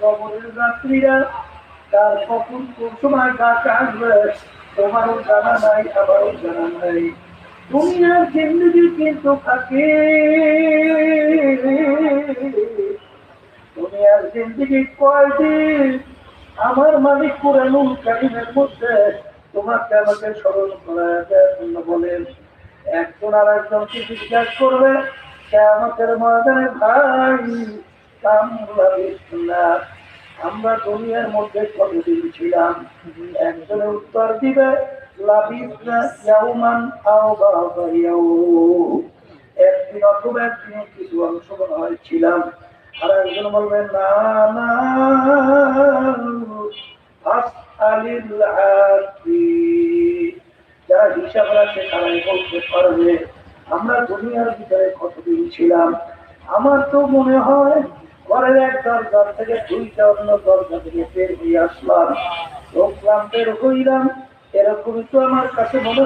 কবরের রাত্রিরা তার সময় আসবে, তোমারও জানা নাই, আমারও জানা নাই। দুনিয়ার জিন্দগি কিন্তু থাকে। দুনিয়ার জিন্দগি কয়দিন? আমার মালিক কোরআনুল কারিমের মধ্যে তোমাকে আমাকে স্মরণ করা বলেন, একজন আর একজনকে জিজ্ঞাসা করবে আমাদের ময়দানে ভাই আমরা দুনিয়ার মধ্যে কতদিন ছিলাম? একজনে উত্তর দিবে একদিন অথবা একদিন কিছু অংশ মনে হয় ছিলাম আর একজন বলবেন, না না যারা হিসাব রাখে তারাই বলতে পারবে। আমরা দুনিয়ার ভিতরে কতদিন ছিলাম? আমার তো মনে হয় ঘরের এক দরকার থেকে দুইটা অন্য দরজা থেকে বের হয়ে আসলাম। লোকলাম বের হইলাম, এরকমই তো আমার কাছে মনে